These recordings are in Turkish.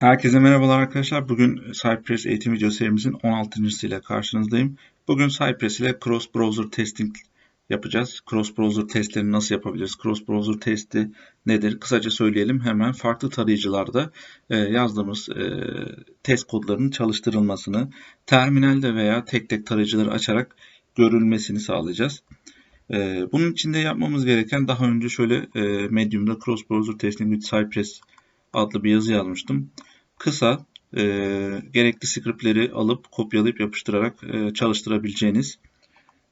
Herkese merhabalar arkadaşlar. Bugün Cypress eğitim video serimizin 16. ile karşınızdayım. Bugün Cypress ile Cross Browser Testing yapacağız. Cross Browser testlerini nasıl yapabiliriz? Cross Browser testi nedir? Kısaca söyleyelim. Hemen farklı tarayıcılarda e, yazdığımız e, test kodlarının çalıştırılmasını, terminalde veya tek tek tarayıcıları açarak görülmesini sağlayacağız. E, bunun için de yapmamız gereken daha önce şöyle Medium'da Cross Browser Testing with Cypress adlı bir yazı yazmıştım kısa e, gerekli scriptleri alıp kopyalayıp yapıştırarak e, çalıştırabileceğiniz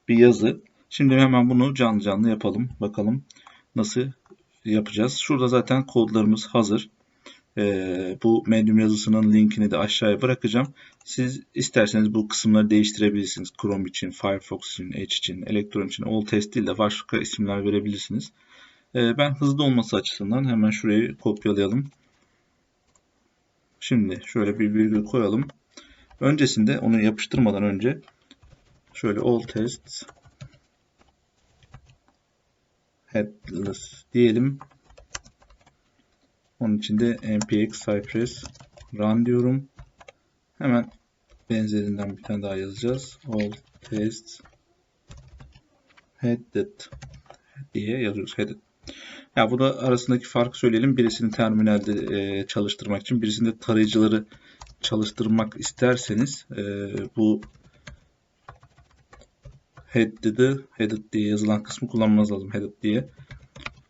bir yazı. Şimdi hemen bunu canlı canlı yapalım. Bakalım nasıl yapacağız. Şurada zaten kodlarımız hazır. E, bu Medium yazısının linkini de aşağıya bırakacağım. Siz isterseniz bu kısımları değiştirebilirsiniz. Chrome için, Firefox için, Edge için, Electron için, All Test değil de başka isimler verebilirsiniz. E, ben hızlı olması açısından hemen şurayı kopyalayalım. Şimdi şöyle bir virgül koyalım. Öncesinde onu yapıştırmadan önce şöyle all tests headless diyelim. Onun için de npx cypress run diyorum. Hemen benzerinden bir tane daha yazacağız. All tests headed diye yazıyoruz. Headed. Ya bu da arasındaki farkı söyleyelim. Birisini terminalde e, çalıştırmak için, birisinde tarayıcıları çalıştırmak isterseniz e, bu headed'ı headed diye yazılan kısmı kullanmanız lazım. Headed diye.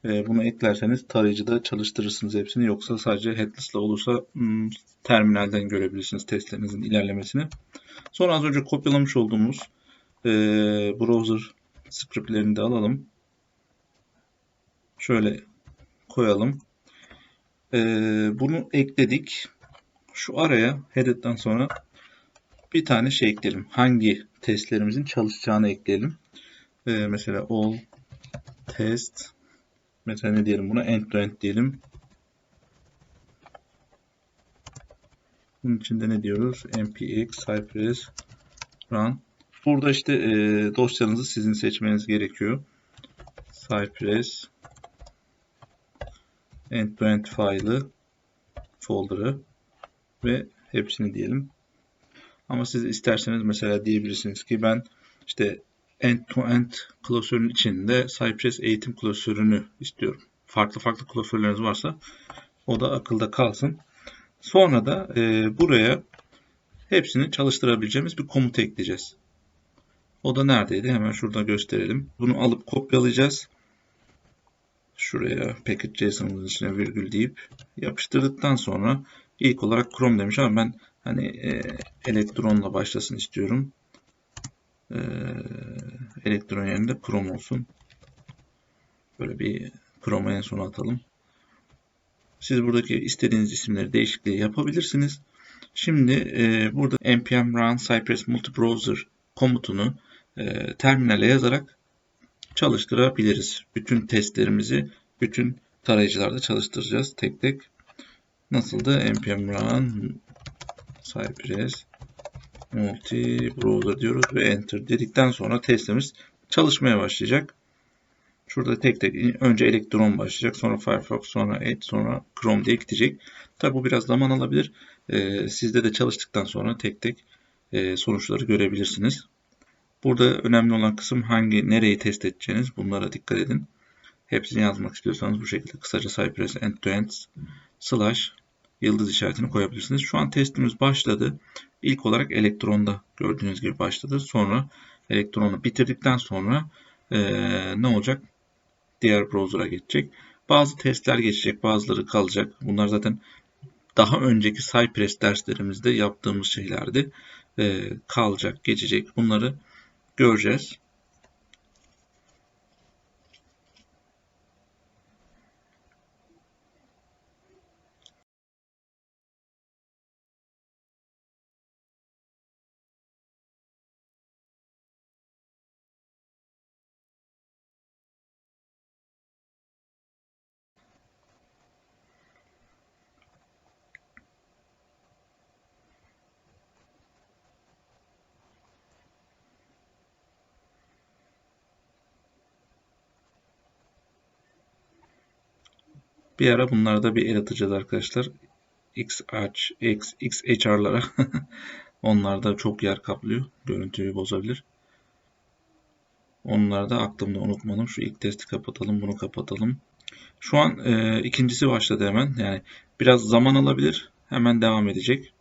E, bunu eklerseniz tarayıcıda çalıştırırsınız hepsini. Yoksa sadece headless ile olursa hmm, terminalden görebilirsiniz testlerinizin ilerlemesini. Sonra az önce kopyalamış olduğumuz e, browser scriptlerini de alalım. Şöyle koyalım. Ee, bunu ekledik. Şu araya headed'den sonra bir tane şey ekleyelim. Hangi testlerimizin çalışacağını ekleyelim. Ee, mesela all test mesela ne diyelim buna end to end diyelim. Bunun içinde ne diyoruz? npx cypress run. Burada işte e, dosyanızı sizin seçmeniz gerekiyor. Cypress end-to-end file'ı, folder'ı ve hepsini diyelim. Ama siz isterseniz mesela diyebilirsiniz ki ben işte end-to-end klasörün içinde Cypress eğitim klasörünü istiyorum. Farklı farklı klasörleriniz varsa o da akılda kalsın. Sonra da e, buraya hepsini çalıştırabileceğimiz bir komut ekleyeceğiz. O da neredeydi? Hemen şurada gösterelim. Bunu alıp kopyalayacağız şuraya package.json'ın içine virgül deyip yapıştırdıktan sonra ilk olarak Chrome demiş ama ben hani e, elektronla başlasın istiyorum. E, elektron yerinde Chrome olsun. Böyle bir Chrome'a en sona atalım. Siz buradaki istediğiniz isimleri değişikliği yapabilirsiniz. Şimdi e, burada npm run cypress multibrowser komutunu e, terminale yazarak çalıştırabiliriz. Bütün testlerimizi bütün tarayıcılarda çalıştıracağız tek tek. Nasıldı? npm run cypress multi browser diyoruz ve enter dedikten sonra testimiz çalışmaya başlayacak. Şurada tek tek önce elektron başlayacak. Sonra Firefox, sonra Edge, sonra Chrome diye gidecek. Tabi bu biraz zaman alabilir. Ee, sizde de çalıştıktan sonra tek tek e, sonuçları görebilirsiniz. Burada önemli olan kısım hangi, nereyi test edeceğiniz. Bunlara dikkat edin. Hepsini yazmak istiyorsanız bu şekilde kısaca Cypress end to end slash yıldız işaretini koyabilirsiniz. Şu an testimiz başladı. İlk olarak elektronda gördüğünüz gibi başladı. Sonra elektronu bitirdikten sonra ee, ne olacak? Diğer browser'a geçecek. Bazı testler geçecek, bazıları kalacak. Bunlar zaten daha önceki Cypress derslerimizde yaptığımız şeylerdi. Ee, kalacak, geçecek. Bunları göreceğiz. Bir ara bunlarda bir el atacağız arkadaşlar. XH, X, XHR'lara onlar da çok yer kaplıyor. Görüntüyü bozabilir. Onları da aklımda unutmadım. Şu ilk testi kapatalım, bunu kapatalım. Şu an e, ikincisi başladı hemen. Yani biraz zaman alabilir. Hemen devam edecek.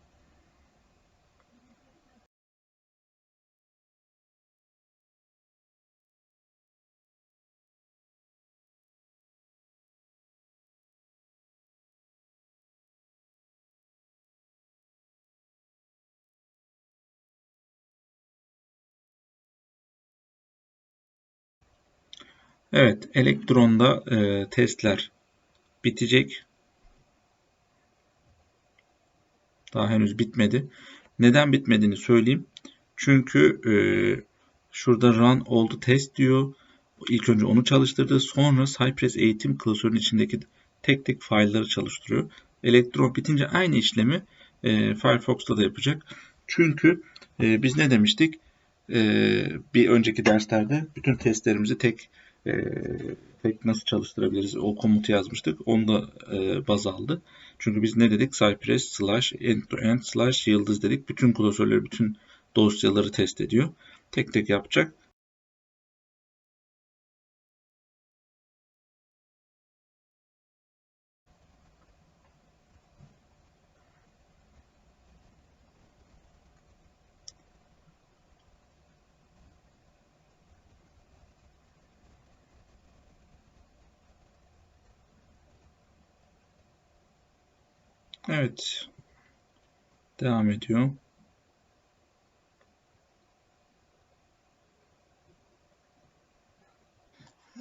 Evet, elektronda e, testler bitecek. Daha henüz bitmedi. Neden bitmediğini söyleyeyim. Çünkü e, şurada run oldu test diyor. İlk önce onu çalıştırdı. Sonra Cypress eğitim klasörünün içindeki tek tek file'ları çalıştırıyor. Elektron bitince aynı işlemi e, Firefox'ta da yapacak. Çünkü e, biz ne demiştik? E, bir önceki derslerde bütün testlerimizi tek e, tek nasıl çalıştırabiliriz o komutu yazmıştık. Onu da e, baz aldı. Çünkü biz ne dedik? Cypress slash end to end slash yıldız dedik. Bütün klasörleri, bütün dosyaları test ediyor. Tek tek yapacak. Evet. Devam ediyor.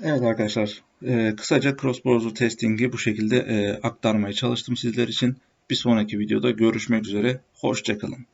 Evet arkadaşlar, e, kısaca cross browser testing'i bu şekilde e, aktarmaya çalıştım sizler için. Bir sonraki videoda görüşmek üzere. Hoşçakalın.